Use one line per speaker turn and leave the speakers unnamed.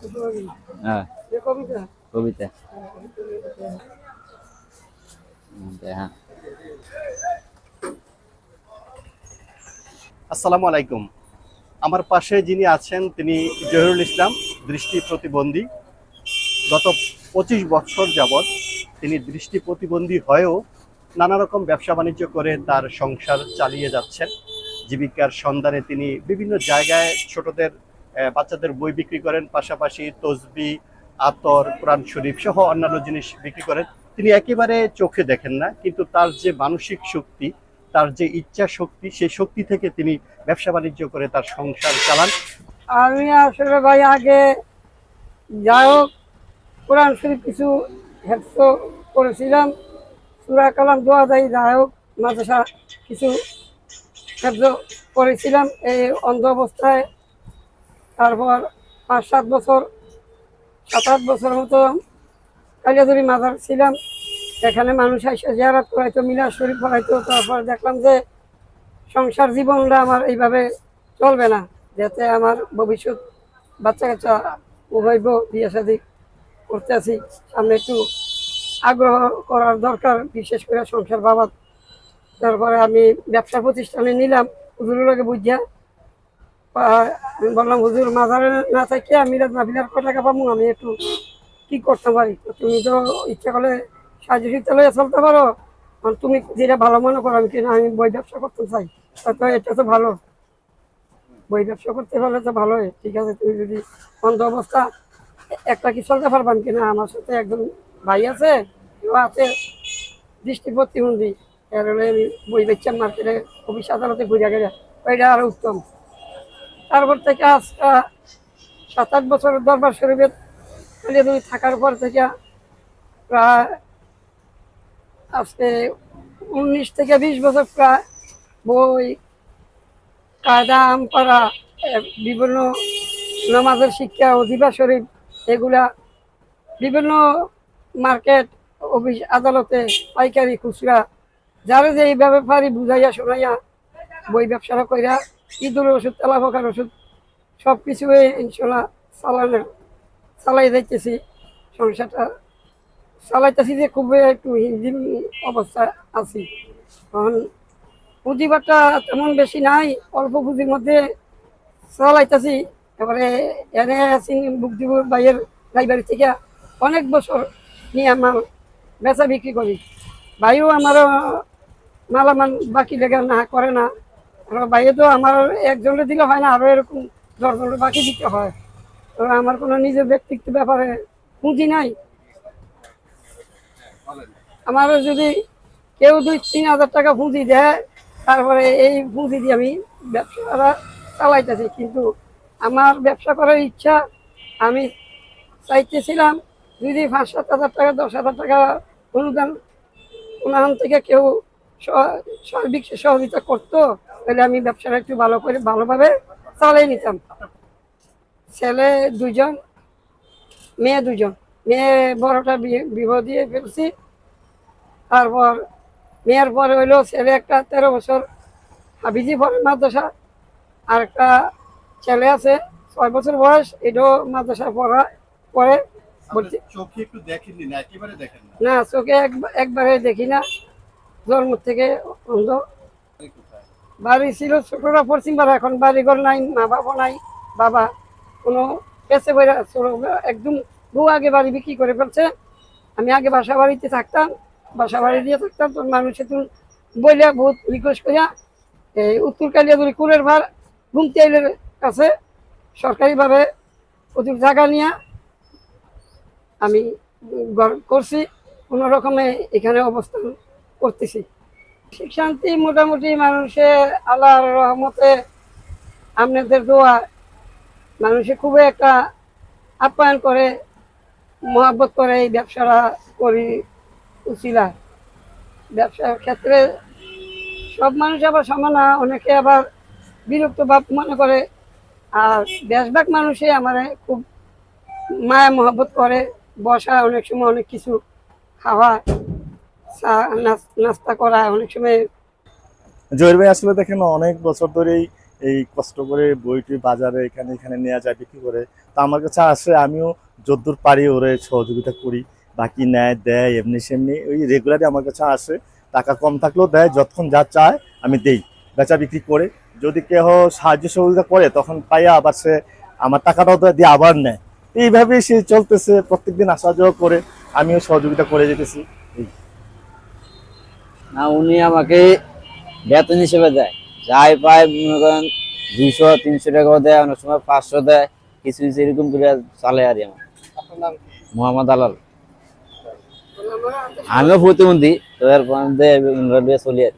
হ্যাঁ।
কবিতা?
কবিতা। হ্যাঁ।
আসসালামু আলাইকুম। আমার পাশে যিনি আছেন তিনি জহিরুল ইসলাম দৃষ্টি প্রতিবন্ধী। গত পঁচিশ বছর যাবৎ তিনি দৃষ্টি প্রতিবন্ধী হয়েও নানা রকম ব্যবসা বাণিজ্য করে তার সংসার চালিয়ে যাচ্ছেন। জীবিকার সন্ধানে তিনি বিভিন্ন জায়গায় ছোটদের বাচ্চাদের বই বিক্রি করেন, পাশাপাশি তসবি, আতর, কোরআন শরীফ সহ অন্যান্য জিনিস বিক্রি করেন। তিনি একেবারে চোখে দেখেন না, কিন্তু তার যে মানসিক শক্তি, তার যে ইচ্ছা শক্তি, সেই শক্তি থেকে তিনি ব্যবসা বাণিজ্য করে তার সংসার চালান।
আমি আসলে ভাই আগে যাই হোক, কোরআন শরীফ কিছু হেফস করেছিলাম, সুরা কালাম দোয়া দেয় যাই হোক, মাদ্রাসা কিছু হেফজ করেছিলাম। এই অন্ধ অবস্থায় তারপর পাঁচ, সাত বছর, সাত, আট বছর মতো কালিয়াদুরি মাজার ছিলাম। এখানে মানুষ এসে জিয়ারাত করাইতো মিলাদ শরীফ পড়াইতো। তারপর দেখলাম যে সংসার জীবনটা আমার এইভাবে চলবে না, যাতে আমার ভবিষ্যৎ বাচ্চা কাচ্চা উভয়ব বিয়ে শাদি করতে আছি সামনে একটু আগ্রহ করার দরকার, বিশেষ করে সংসার বাবা তারপরে আমি ব্যবসা প্রতিষ্ঠানে নিলাম হুজুরগুলোকে বুঝিয়া আমি বললাম, হুজুর না থেকে আমি ক টাকা পাবো আমি একটু কি করতে পারি? তুমি তো ইচ্ছা করলে সাহায্য চলতে পারো। তুমি যেটা ভালো মনে করো, আমি কিনা আমি বই ব্যবসা করতে চাই। তো এটা তো ভালো। বই ব্যবসা করতে পারলে তো ভালোই। ঠিক আছে, তুমি যদি অন্ধ অবস্থা একটা কি চলতে পারবান কিনা? আমার সাথে একজন ভাই আছে কেউ আছে দৃষ্টি প্রতিবন্ধী এর হলে আমি বই বেচলাম মার্কেটে অফিস আদালতে ঘুরে গেলে, ওইটা আরও উত্তম। তারপর থেকে আজকে সাত আট বছর দরবার শরীফে দুই থাকার পর থেকে প্রায় আজকে উনিশ থেকে বিশ বছর প্রায় বই আমপাড়া এ, বিভিন্ন নামাজের শিক্ষা অধিবা শরীফ এগুলা বিভিন্ন মার্কেট অফিস আদালতে পাইকারি খুচরা যারা যে এইভাবে পারি বুঝাইয়া শোনাইয়া বই ব্যবসাটা কইরা ঈদুল ওষুধ তেলাপকার ওষুধ সব কিছু ইনশাল্লাহ চালানো, চালাই যাইতেছি। সংসারটা চালাইতেছি যে খুবই একটু হিন্দিন অবস্থায় আছি। কারণ পুঁজিবারটা তেমন বেশি নাই, অল্প পুঁজির মধ্যে চালাইতেছি। এবারে এনে আছি বুকদিপুর বাইয়ের লাইব্রেরি থেকে অনেক বছর নিয়ে আমার বেচা বিক্রি করি। ভাইও আমারও মালামাল বাকি লেগে না, করে না। ভাইয়ে তো আমার একজনে দিলে হয় না আরও এরকম দশজনের বাকি দিতে হয়। তো আমার কোনো নিজের ব্যক্তিগত ব্যাপারে পুঁজি নাই। আমার যদি কেউ দুই, তিন হাজার টাকা পুঁজি দেয়, তারপরে এই পুঁজি দিয়ে আমি ব্যবসাটা চালাইতেছি। কিন্তু আমার ব্যবসা করার ইচ্ছা, আমি চাইতেছিলাম যদি পাঁচ, সাত হাজার টাকা, দশ হাজার টাকা অনুদান ওনার থেকে কেউ সার্বিক সহযোগিতা করতো তাহলে আমি ব্যবসাটা একটু ভালো করে ভালোভাবে চালিয়ে নিতাম। ছেলে দুজন মেয়ে দুজন মেয়ে বড়টা বিবাহ দিয়ে ফেলছি। তারপর মেয়ের পরে হইল ছেলে একটা তেরো বছর হাবিজি পরে মাদ্রাসা আর একটা ছেলে আছে ছয় বছর বয়স এটাও মাদ্রাসা পড়া পরে বলছি
দেখেননি না
চোখে এক- একবারে দেখি না। জন্ম থেকে অন্ধ। বাড়ি ছিল ছোটরা পশ্চিম পাড়া, এখন বাড়ি ঘর নাই, মা বাবা নাই, বাবা কোনো পেছে বইরা একদম বউ আগে বাড়ি বিক্রি করে ফেলছে। আমি আগে বাসা বাড়িতে থাকতাম, বাসা বাড়ি দিয়ে থাকতাম তোর মানুষে তুই বইলে বহুত রিকোয়েস্ট করিয়া, এই উত্তর কালিয়া কালিয়াগুড়ি কুলের ভার ঘুমতে আইলের কাছে সরকারিভাবে প্রচুর জায়গা নিয়ে আমি করছি, কোনো রকমে এখানে অবস্থান করতেছি। সুখ শান্তি মোটামুটি মানুষে আল্লাহর রহমতে আপনাদের দোয়া মানুষে খুবই একটা আপ্যায়ন করে, মহাব্বত করে এই ব্যবসাটা করি, উচিলা। ব্যবসার ক্ষেত্রে সব মানুষ আবার সমান অনেকে আবার বিরক্ত ভাব মনে করে। আর বেশভাগ মানুষে আমার খুব মায়া মহব্বত করে বসা অনেক সময় অনেক কিছু খাওয়া নাস্তা করা অনেক সময়
জহির ভাই, আসলে দেখেন, অনেক বছর ধরেই এই কষ্ট করে বইটি বাজারে এখানে এখানে নেওয়া যায়, বিক্রি করে। তা আমার কাছে আসে, আমিও যদ্দূর পারি ওরে সহযোগিতা করি। বাকি নেয়, দেয়, এমনি সেমনি, ওই রেগুলারই আমার কাছে আসে। টাকা কম থাকলেও দেয়, যতক্ষণ যা চায়, আমি দেই। বেচা বিক্রি করে। যদি কেউ সাহায্য সহযোগিতা করে, তখন পাইয়া আবার সে আমার টাকাটাও দিয়ে আবার নেয়। এইভাবেই সে চলতেছে, প্রত্যেকদিন আসা যাওয়া করে। আমিও সহযোগিতা করে যেতেছি।
না উনি আমাকে বেতন হিসেবে দেয়। যাই পায় মনে করেন দুইশো তিনশো টাকাও দেয় অনেক সময় পাঁচশো দেয়। কিছু কিছু এরকম করে চালে আর আমার। মোহাম্মদ আলাল। আমিও প্রতিবন্ধী তো এরপর চলি আর।